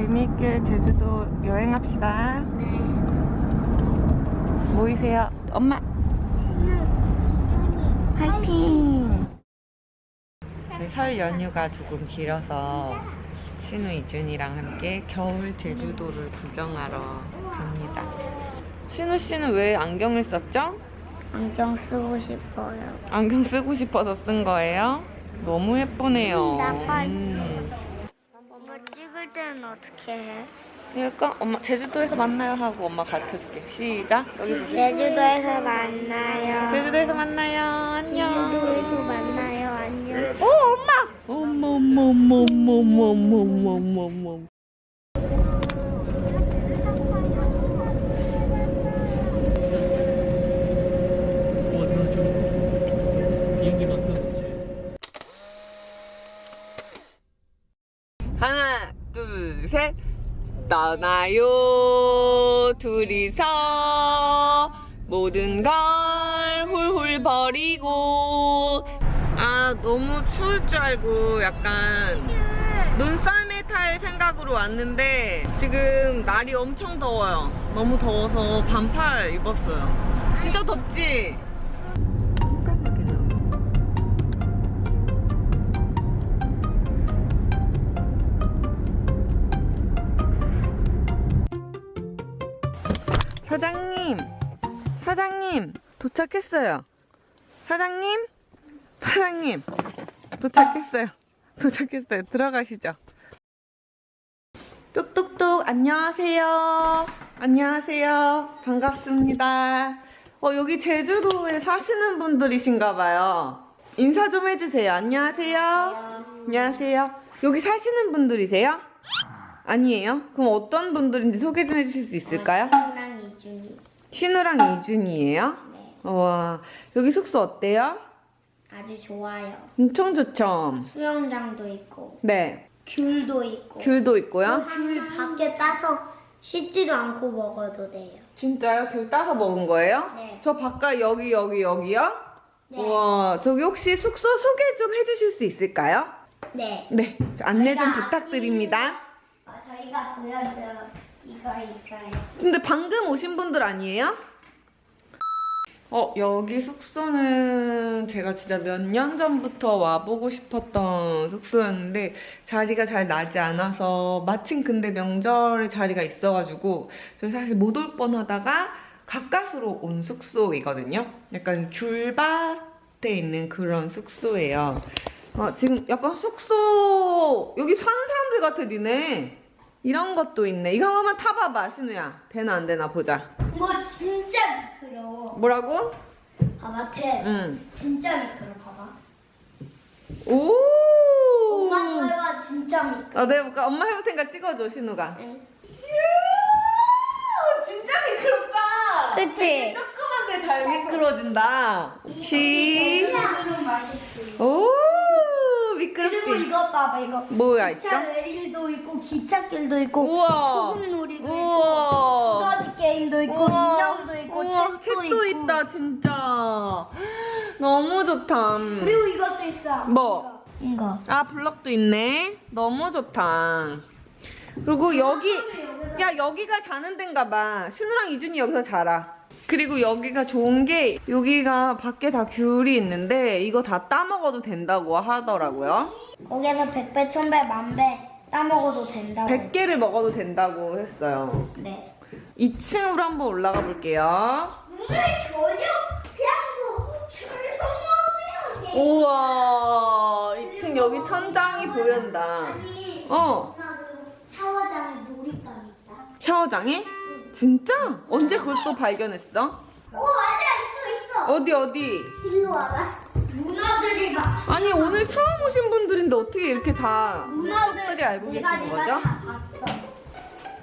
재미있게 제주도 여행합시다. 네 모이세요. 엄마, 신우 이준이 파이팅! 네, 설 연휴가 조금 길어서 신우 이준이랑 함께 겨울 제주도를 구경하러 갑니다. 신우 씨는 왜 안경을 썼죠? 안경 쓰고 싶어요 안경 쓰고 싶어서 쓴 거예요? 너무 예쁘네요. 음, 나빠지. 음. 엄마 찍을 때는 어떻게 해? 그러니까 엄마 제주도에서 만나요 하고 엄마 가르쳐 줄게. 시작. 여기 보세요. 제주도에서 만나요 제주도에서 만나요. 안녕. 제주도에서 만나요 안녕 오 엄마 어머 어머 어머 어머 어머 어머 어머. 비행기 만들었지. 하나, 둘, 셋. 떠나요. 둘이서 모든 걸 훌훌 버리고. 아, 너무 추울 줄 알고 약간 눈썰매 탈 생각으로 왔는데 지금 날이 엄청 더워요. 너무 더워서 반팔 입었어요. 진짜 덥지? 사장님, 도착했어요. 사장님, 사장님, 도착했어요. 도착했어요. 들어가시죠. 뚝뚝뚝, 안녕하세요. 안녕하세요. 반갑습니다. 어, 여기 제주도에 사시는 분들이신가 봐요. 인사 좀 해주세요. 안녕하세요. 안녕하세요. 여기 사시는 분들이세요? 아니에요? 그럼 어떤 분들인지 소개 좀 해주실 수 있을까요? 신우랑 이준이 신우랑 이준이에요? 네 와, 여기 숙소 어때요? 아주 좋아요 엄청 좋죠? 수영장도 있고 네. 귤도 있고 귤도 있고요? 귤 밖에 따서 씻지도 않고 먹어도 돼요 진짜요? 귤 따서 먹은 거예요? 네. 저 바깥 여기, 여기, 여기요? 네. 와, 저기 혹시 숙소 소개 좀 해주실 수 있을까요? 네 네, 저 안내 좀 저희가 부탁드립니다. 어, 저희가 보여드려 이거 있어요 근데 방금 오신 분들 아니에요? 어, 여기 숙소는 제가 진짜 몇 년 전부터 와보고 싶었던 숙소였는데 자리가 잘 나지 않아서 마침 근데 명절에 자리가 있어가지고 저희 사실 못 올 뻔하다가 가까스로 온 숙소이거든요. 약간 귤밭에 있는 그런 숙소예요. 아, 지금 약간 숙소 여기 사는 사람들 같아 니네. 이런 것도 있네. 이거 한번 타봐봐, 신우야. 되나 안 되나 보자. 이거 진짜 미끄러워 뭐라고? 봐봐 태 응. 진짜 미끄러워 봐봐 오. 엄마 해봐 진짜 미끄러워 어, 내가 볼까? 엄마 해볼 테니까 찍어줘, 신우가. 응. 슈! 진짜 미끄럽다. 그치? 조그만데 잘 미끄러진다. 시. 이거는 맛있지 오. 그리고 미끄럽지? 이거 봐봐 이거 뭐야 기차 있어? 레일도 있고 기찻길도 있고 우와. 소금놀이도 있고 우와. 두더지 게임도 있고. 인형도 있고 우와, 책도, 책도 있고 있다, 진짜. 너무 좋다. 그리고 이것도 있어 뭐? 이거 아 블럭도 있네 너무 좋다 그리고 여기 야 여기가 자는 데인가 봐 신우랑 이준이 여기서 자라 그리고 여기가 좋은 게 여기가 밖에 다 귤이 있는데 이거 다 따먹어도 된다고 하더라고요. 거기에서 백배 천배 만배 따먹어도 된다고. 100개를 먹어도 된다고 했어요. 네. 2층으로 한번 올라가 볼게요. 오늘 저녁 그냥 뭐 출근하면 우와 2층 여기 천장이 보인다. 아니 어. 샤워장에 놀이감 있다. 샤워장에? 진짜? 언제 그걸 또 발견했어? 오 맞아 있어 있어 어디 어디? 일로 와봐 문어들이 막 아니 오늘 처음 오신 분들인데 어떻게 이렇게 다 문어들 것들이 알고 내가 계시는 내가 거죠? 다 봤어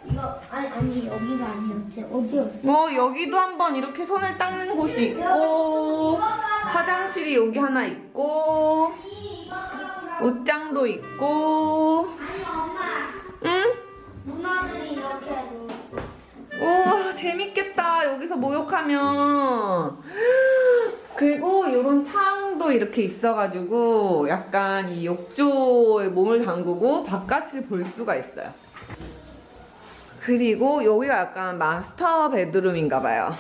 이거 아니 아니 여기가 아니었지 어디였지? 어 여기도 한번 이렇게 손을 닦는 곳이 있고 화장실이 여기 하나 있고 옷장도 있고 아니 응? 문어들이 이렇게 놀 우와 재밌겠다 여기서 목욕하 하면 그리고 이런 창도 이렇게 있어가지고 약간 이 욕조에 몸을 담그고 바깥을 볼 수가 있어요. 그리고 여기가 약간 마스터 베드룸인가 봐요.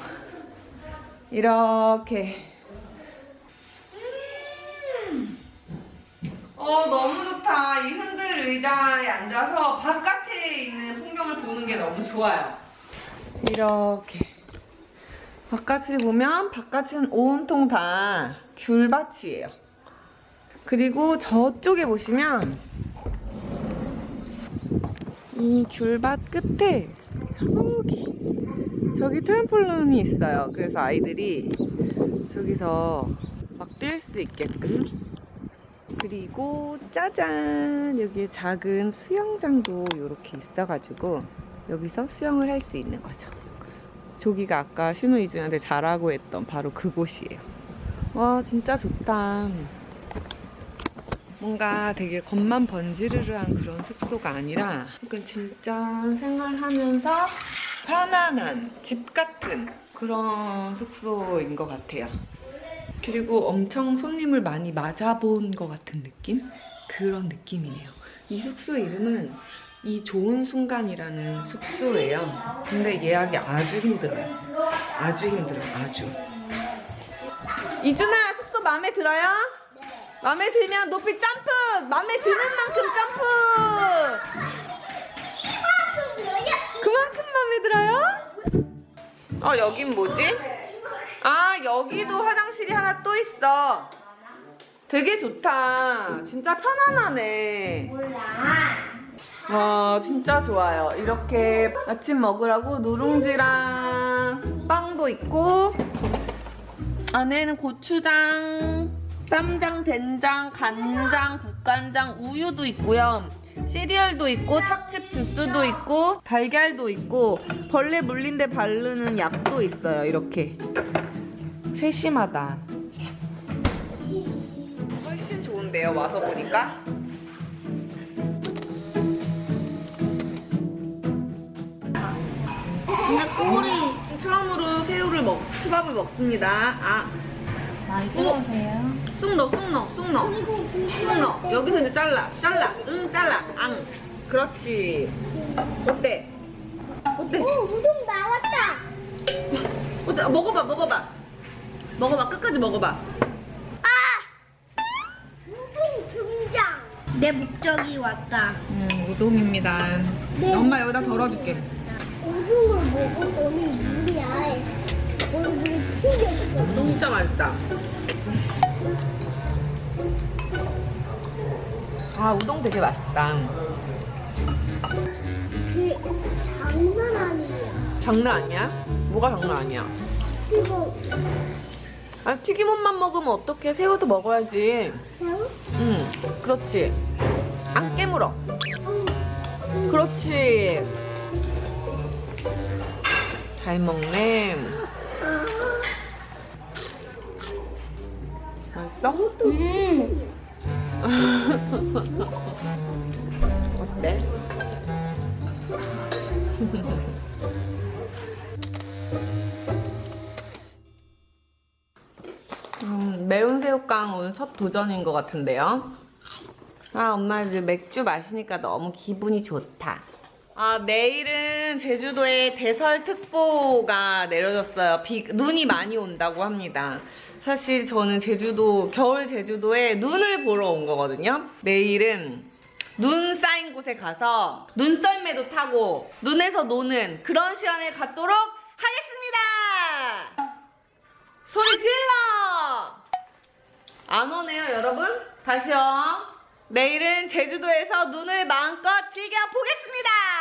이렇게. 어, 너무 좋다. 이 흔들 의자에 앉아서 바깥에 있는 풍경을 보는 게 너무 좋아요. 이렇게. 바깥을 보면 바깥은 온통 다 귤밭이에요. 그리고 저쪽에 보시면 이 귤밭 끝에 저기 저기 트램폴린이 있어요. 그래서 아이들이 저기서 막 뛸 수 있게끔 그리고 짜잔 여기에 작은 수영장도 이렇게 있어가지고 여기서 수영을 할 수 있는 거죠. 저기가 아까 신우 이준한테 자라고 했던 바로 그곳이에요. 와 진짜 좋다. 뭔가 되게 겉만 번지르르한 그런 숙소가 아니라 약간 진짜 생활하면서 편안한 집 같은 그런 숙소인 것 같아요. 그리고 엄청 손님을 많이 맞아본 것 같은 느낌? 그런 느낌이네요. 이 숙소 이름은 이 좋은 순간이라는 숙소예요. 근데 예약이 아주 힘들어요. 아주 힘들어요. 아주. 이준아 숙소 마음에 들어요? 마음에 들면 높이 점프! 마음에 드는 만큼 점프! 그만큼 마음에 들어요? 어, 여긴 뭐지? 아, 여기도 화장실이 하나 또 있어. 되게 좋다. 진짜 편안하네. 몰라. 와, 진짜 좋아요. 이렇게 아침 먹으라고 누룽지랑 빵도 있고, 안에는 고추장, 쌈장, 된장, 간장, 국간장, 우유도 있고요. 시리얼도 있고, 착즙 주스도 있고, 달걀도 있고, 벌레 물린 데 바르는 약도 있어요. 이렇게. 세심하다. 훨씬 좋은데요, 와서 보니까? 근데 꼬리 처음으로 새우를 먹, 수박을 먹습니다. 아, 많이 뜨거우세요? 쑥 넣어, 쑥 넣어, 쑥 넣어. 쑥 넣어. 여기서 이제 잘라, 잘라, 응, 잘라, 앙. 그렇지. 어때? 어때? 오 우동 나왔다. 어때? 아, 먹어봐, 먹어봐. 먹어봐, 끝까지 먹어봐. 아 우동 등장. 내 목적이 왔다. 음, 우동입니다. 네. 엄마 여기다 덜어줄게. 우동을 먹었더니 우리 아이 얼굴이 튀겼어. 진짜 맛있다. 아, 우동 되게 맛있다. 그 장난 아니야. 장난 아니야? 뭐가 장난 아니야? 이거 아니, 튀김옷만 먹으면 어떡해. 새우도 먹어야지. 새우? 응, 그렇지. 안 깨물어. 그렇지. 잘 먹네. 맛있어? 음. 어때? 음, 매운 새우깡 오늘 첫 도전인 것 같은데요. 아, 엄마 이제 맥주 마시니까 너무 기분이 좋다. 아, 내일은 제주도에 대설특보가 내려졌어요. 비, 눈이 많이 온다고 합니다. 사실 저는 제주도, 겨울 제주도에 눈을 보러 온 거거든요. 내일은 눈 쌓인 곳에 가서 눈썰매도 타고 눈에서 노는 그런 시간을 갖도록 하겠습니다! 소리 질러! 안 오네요, 여러분? 다시요. 내일은 제주도에서 눈을 마음껏 즐겨보겠습니다!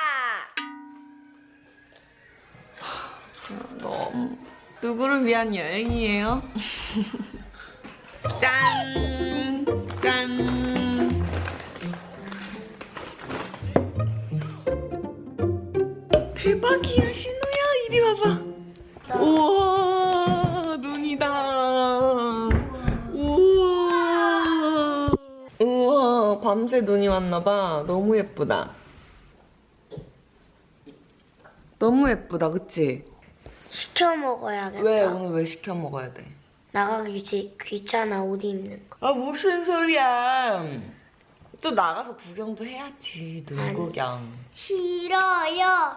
누구를 위한 여행이에요? 짠! 짠! 대박이야, 신우야! 이리 와봐. 우와 눈이다 우와 우와 밤새 눈이 왔나봐 너무 예쁘다 너무 예쁘다 그치? 시켜 먹어야겠다. 왜 오늘 왜 시켜 먹어야 돼? 나가기 지- 귀찮아 옷 입는 거. 아 무슨 소리야? 또 나가서 구경도 해야지 눈 아니. 구경. 싫어요.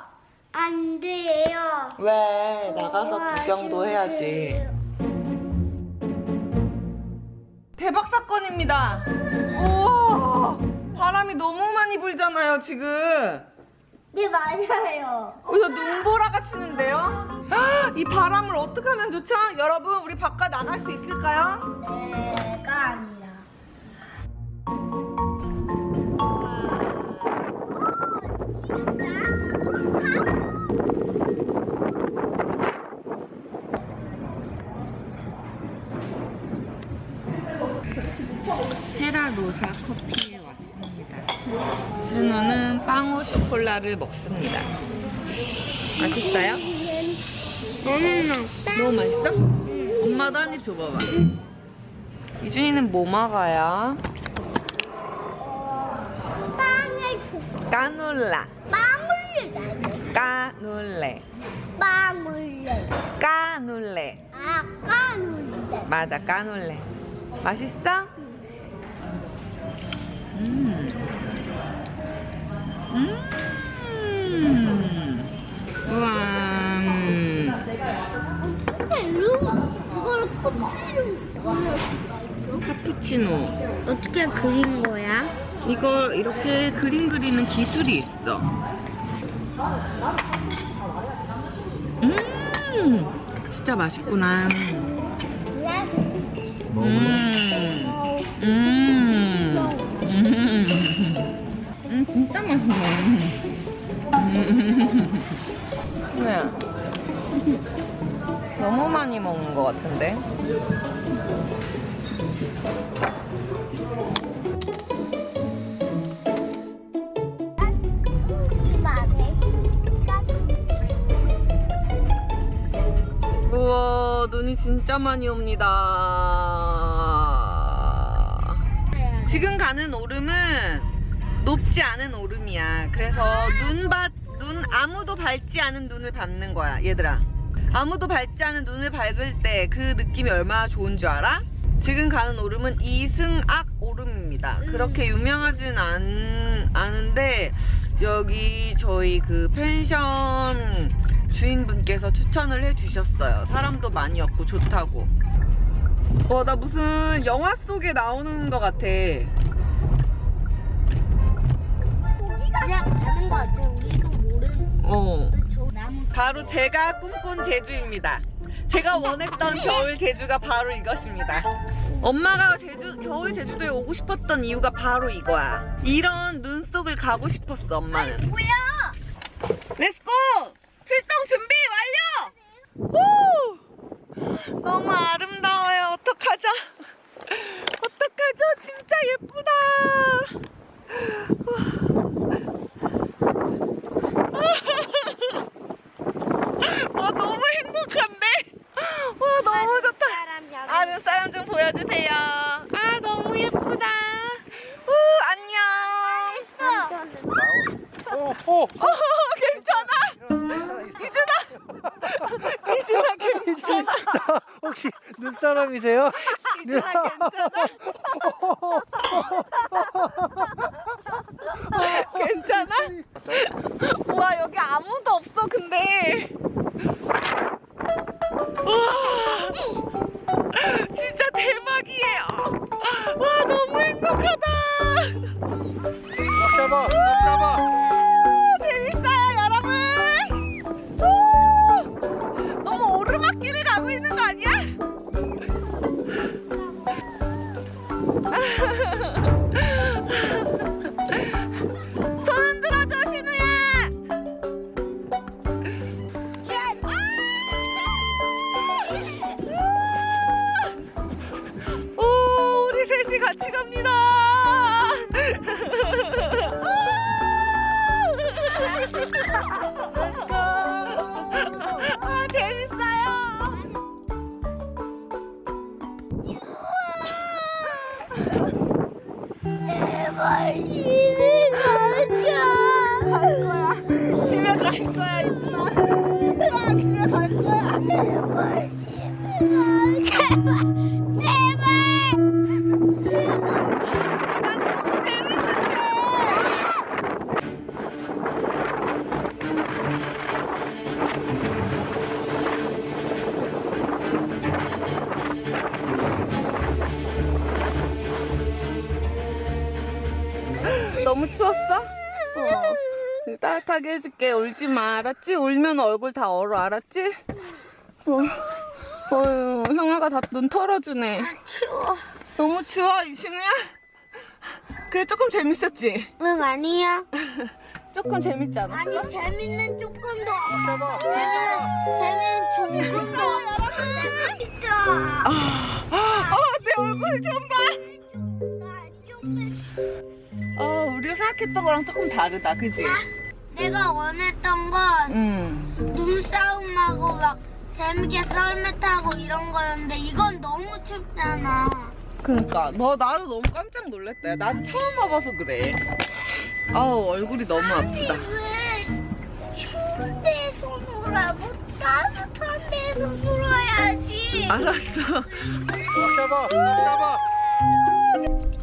안 돼요. 왜 나가서 구경도 해야지. 대박 사건입니다. 우와 바람이 너무 많이 불잖아요 지금. 네 맞아요. 어, 저 눈보라가 치는데요? 헉, 이 바람을 어떻게 하면 좋죠? 여러분 우리 바깥 나갈 수 있을까요? 내가 아니라. 테라 로사 커피에 왔습니다. 준호는 빵오 쇼콜라를 먹습니다. 맛있어요? 너무 너무 맛있어? 엄마도 한입 줘봐봐. 이준이는 뭐 먹어요? 빵을 줘. 까놀라. 빵을 내. 까놀레. 빵을. 까놀레. 아 까 놀래. 맞아, 까놀레. 맛있어? 음. 음. 우와. 음. 근데 이걸 커피로. 카푸치노. 어떻게 그린 거야? 이걸 이렇게 그림 그리는 기술이 있어. 음, 진짜 맛있구나. 음, 음, 음, 음, 진짜 맛있네. 음. 네. 너무 많이 먹는 것 같은데? 우와 눈이 진짜 많이 옵니다 지금 가는 오름은 높지 않은 오름이야 그래서 눈밭 눈 아무도 밟지 않은 눈을 밟는 거야 얘들아 아무도 밟지 않은 눈을 밟을 때 그 느낌이 얼마나 좋은 줄 알아? 지금 가는 오름은 이승악 오름입니다 그렇게 유명하진 않, 않은데 여기 저희 그 펜션 주인분께서 추천을 해주셨어요. 사람도 많이 없고 좋다고. 와, 나 무슨 영화 속에 나오는 것 같아. 그냥 가는 거 같아. 우리도 모르는 어. 저 나무. 바로 제가 꿈꾼 제주입니다. 제가 원했던 겨울 제주가 바로 이것입니다. 엄마가 제주, 겨울 제주도에 오고 싶었던 이유가 바로 이거야. 이런 눈 속을 가고 싶었어, 엄마는. 뭐야? 렛츠고! 출동 준비 완료! 오! 너무 아름다워요. 어떡하죠? 어떡하죠? 진짜 예쁘다. 와, 너무 행복한데? 와, 너무 좋다. 아는 사람 좀 보여주세요. 아, 너무 예쁘다. 우, 안녕. 오, 오. 어, 괜찮아? 이준아! 이준아, 괜찮아? 혹시 눈사람이세요? 이준아? 괜찮아? 어. 따뜻하게 해줄게. 울지 마. 알았지? 울면 얼굴 다 얼어. 알았지? 어. 어휴, 형아가 다 눈 털어주네. 추워 너무 추워, 이신우야? 그게 조금 재밌었지? 응 아니야 조금 재밌지 않았어? 아니 재밌는 조금 더 잡아. 재밌는 조금 더 진짜 아, 내 얼굴 좀 봐! 아, 우리가 생각했던 거랑 조금 다르다, 그지? 내가 원했던 건 응. 눈싸움하고 막 재밌게 썰매 타고 이런 거였는데 이건 너무 춥잖아. 그니까 너 나도 너무 깜짝 놀랐다. 야, 나도 처음 와봐서 그래. 아우 얼굴이 너무 아프다. 왜 추운 데서 놀라고 따뜻한 데서 놀아야지. 알았어. 꽉 잡아. 꽉 잡아.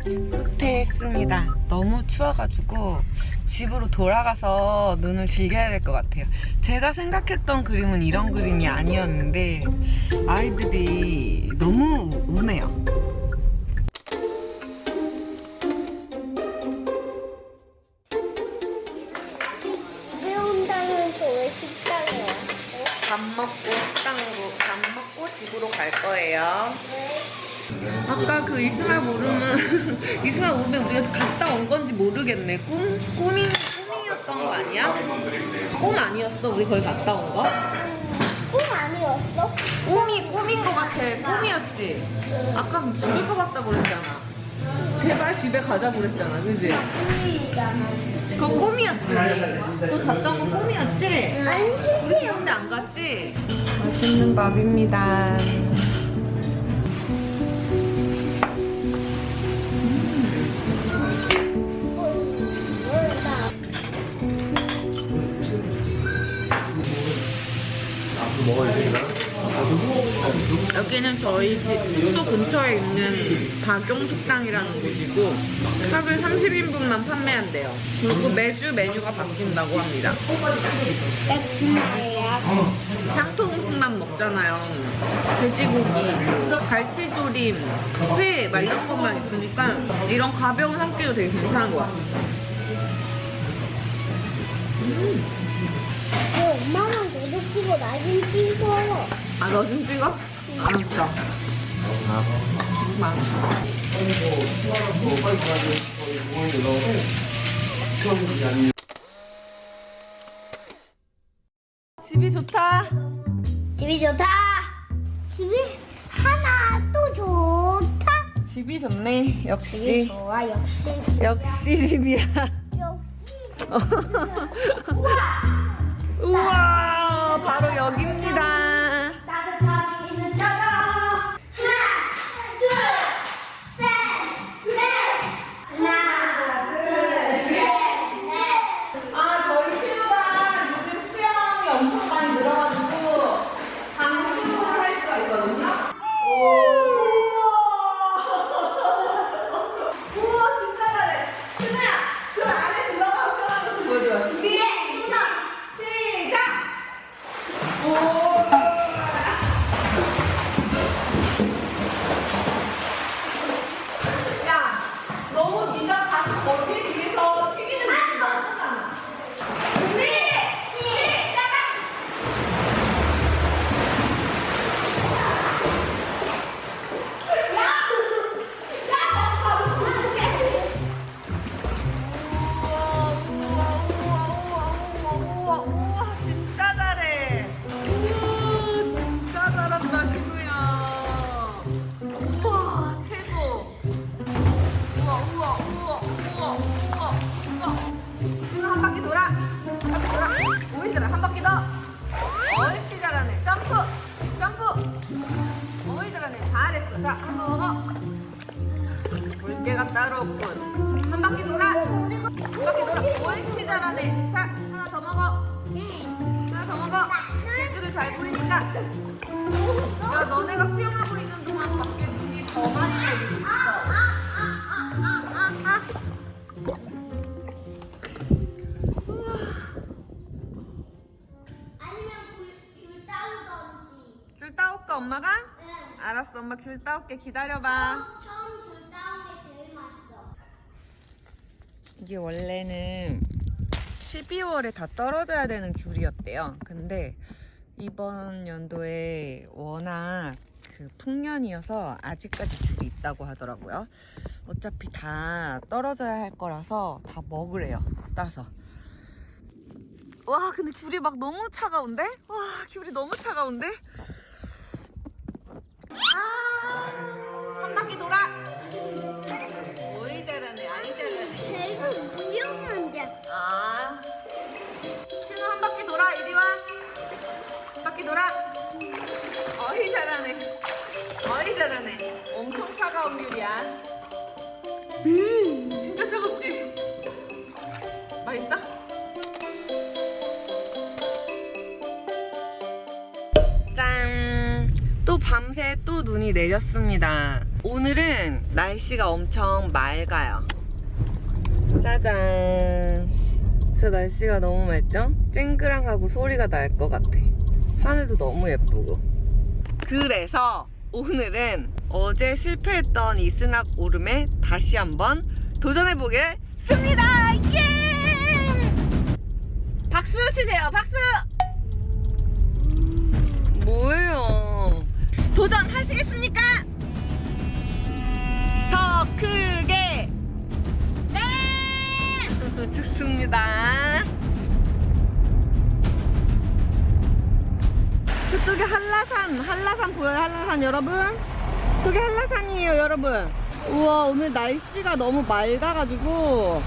후퇴했습니다. 너무 추워가지고 집으로 돌아가서 눈을 즐겨야 될 것 같아요. 제가 생각했던 그림은 이런 그림이 아니었는데 아이들이 너무 우네요. 아까 그 이스마 모르면 이스마 오면 우리가 갔다 온 건지 모르겠네. 꿈 꿈이 꿈이었던 거 아니야? 꿈 아니었어? 우리 거기 갔다 온 거? 꿈 아니었어? 꿈이 꿈인 거 같아. 꿈이었지. 아까 죽을 것 같다고 그랬잖아. 제발 집에 가자고 그랬잖아, 그지? 꿈이잖아. 그거 꿈이었지. 그 갔다 온 거 꿈이었지? 안 우리 그런데 안 갔지? 맛있는 밥입니다. 여기는 저희 집 숙소 근처에 있는 박용 식당이라는 곳이고 하루에 30인분만 판매한대요. 그리고 매주 메뉴가 바뀐다고 합니다. 향토음식만 먹잖아요. 돼지고기, 갈치조림, 회, 막 이런 것만 있으니까 이런 가벼운 한 끼도 되게 괜찮은 것 같아요. 왜 엄마만 계속 찍어 나좀 찍어. 아, 너 좀 찍어? 알았어. 집이 좋다. 집이 좋다. 집이 하나 또 좋다. 집이 좋네. 집이 역시. 좋아 역시 역시 집이야. 역시. 우와, 바로 여기입니다. 잘하네. 잘했어. 자, 한번 먹어. 물개가 따로 없군. 한 바퀴 돌아. 한 바퀴 돌아. 옳지, 잘하네. 자, 하나 더 먹어. 먹어. 제주를 잘 부리니까. 야, 너네가 수영하고 있는 동안 밖에 눈이 더 많이 내리고 있어. 아니면 귤, 귤 따오던지. 귤 따올까, 엄마가? 응. 알았어, 엄마 귤 따올게. 기다려봐. 처음, 처음 귤 따온 게 제일 맛있어. 이게 원래는 12월에 다 떨어져야 되는 귤이었대요. 근데 이번 연도에 워낙 그 풍년이어서 아직까지 귤이 있다고 하더라고요. 어차피 다 떨어져야 할 거라서 다 먹으래요. 따서. 와, 근데 귤이 막 너무 차가운데? 와, 귤이 너무 차가운데? 아, 한 바퀴 돌아! 오이 잘하네, 아이 잘하네. 계속 위험한데. 아. 신우 한 바퀴 돌아, 이리 와. 한 바퀴 돌아. 어이, 잘하네. 어이, 잘하네. 엄청 차가운 귤이야. 음, 진짜 차갑지? 눈이 내렸습니다. 오늘은 날씨가 엄청 맑아요. 짜잔. 진짜 날씨가 너무 맑죠? 쨍그랑하고 소리가 날 것 같아. 하늘도 너무 예쁘고. 그래서 오늘은 어제 실패했던 이승학 오름에 다시 한번 도전해보겠습니다! 예! 박수 치세요, 박수! 뭐예요? 도전하시겠습니까? 더 크게! 네! 좋습니다. 그쪽에 한라산, 한라산 보여요, 한라산 여러분? 저기 한라산이에요, 여러분. 우와, 오늘 날씨가 너무 맑아가지고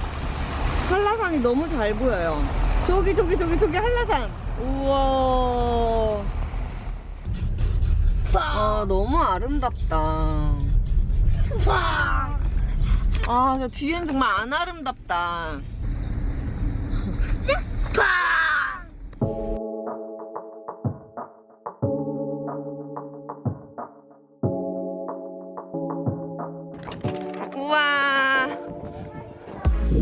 한라산이 너무 잘 보여요. 저기, 저기, 저기, 저기 한라산. 우와. 아, 너무 아름답다. 아, 저 뒤엔 정말 안 아름답다. 우와.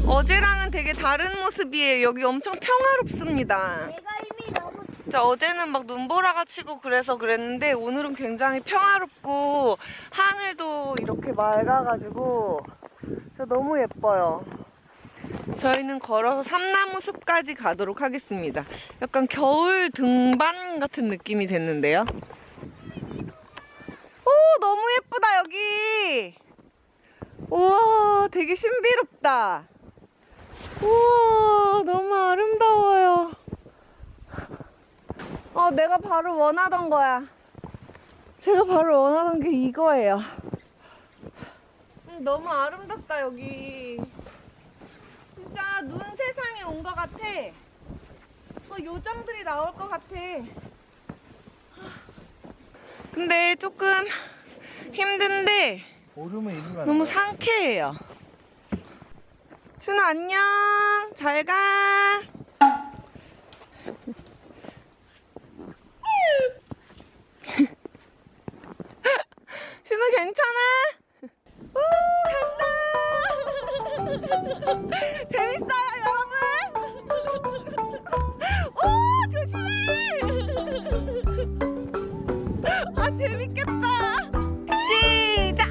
어제랑은 되게 다른 모습이에요. 여기 엄청 평화롭습니다. 자, 어제는 막 눈보라가 치고 그래서 그랬는데 오늘은 굉장히 평화롭고 하늘도 이렇게 맑아가지고 저 너무 예뻐요. 저희는 걸어서 삼나무 숲까지 가도록 하겠습니다. 약간 겨울 등반 같은 느낌이 됐는데요. 오, 너무 예쁘다, 여기. 우와, 되게 신비롭다. 우와, 너무 아름다워요. 어, 내가 바로 원하던 거야. 제가 바로 원하던 게 이거예요. 음, 너무 아름답다, 여기. 진짜 눈 세상에 온 것 같아. 어, 요정들이 나올 것 같아. 근데 조금 힘든데 너무 상쾌해요. 준아 안녕. 잘 가. 준우 괜찮아? 오 간다. 재밌어요 여러분. 오 조심해. 아 재밌겠다. 시작.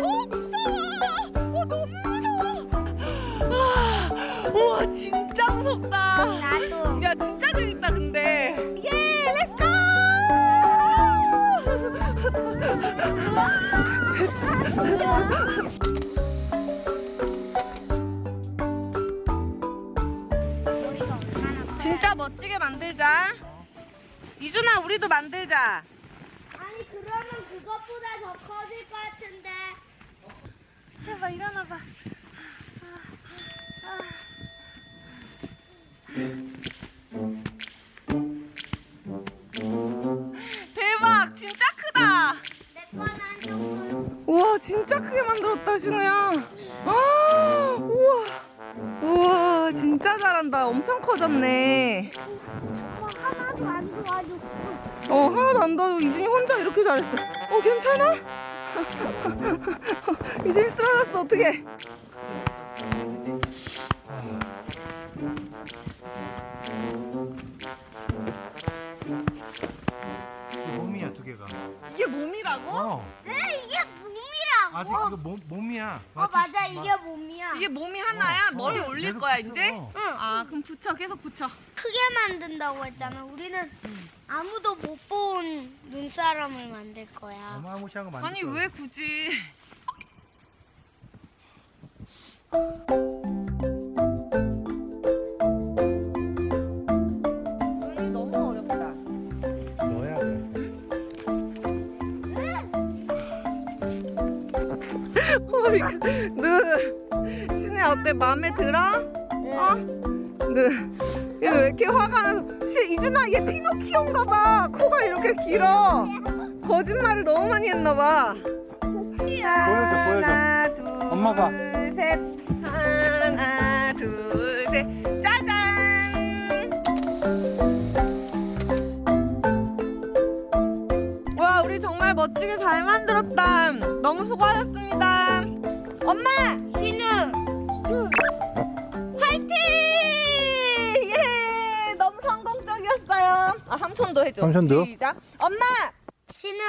어 무서워. 어 너무 무서워. 아, 우와 진짜 무섭다. 나도. 야 진짜 재밌다 근데. 진짜 멋지게 만들자. 이준아 우리도 만들자. 아니 그러면 그것보다 더 커질 것 같은데. 해봐 일어나봐. 대박 엄청 커졌네. 뭐 하나도 안 도와주고. 어, 하나도 안 도와주고 이준이 혼자 이렇게 잘했어. 어, 괜찮아? 이준이 쓰러졌어. 어떡해. 몸이야 두 개가. 이게 몸이라고? 어. 아직 이거 몸 몸이야. 어, 맞아, 이게 몸이야. 이게 몸이 하나야? 어, 머리 어, 올릴 계속 거야, 붙여. 이제? 어. 응. 아, 그럼 붙여. 계속 붙여. 크게 만든다고 했잖아. 우리는 아무도 못 본 눈사람을 만들 거야. 어마무시한 거 만들 아니, 거야. 왜 굳이. 어이, 느, 신혜 어때? 마음에 들어? 어? 느, 얘왜 이렇게 화가 나서? 시, 이준아, 얘 피노키오인가 봐. 코가 이렇게 길어. 거짓말을 너무 많이 했나 봐. 보여줘, 보여줘. 하나, 둘, 엄마 봐. 셋. 하나, 둘, 셋. 짜잔! 와, 우리 정말 멋지게 잘 만들었다. 너무 수고하셨습니다. 엄마! 신우, 화이팅! 예! 너무 성공적이었어요. 아, 삼촌도 해줘. 삼촌도? 시작. 엄마! 신우,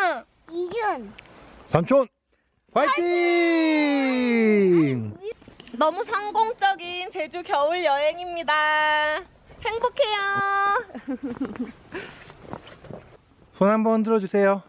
이준. 삼촌 화이팅! 너무 성공적인 제주 겨울 여행입니다. 행복해요. 손 한번 들어주세요.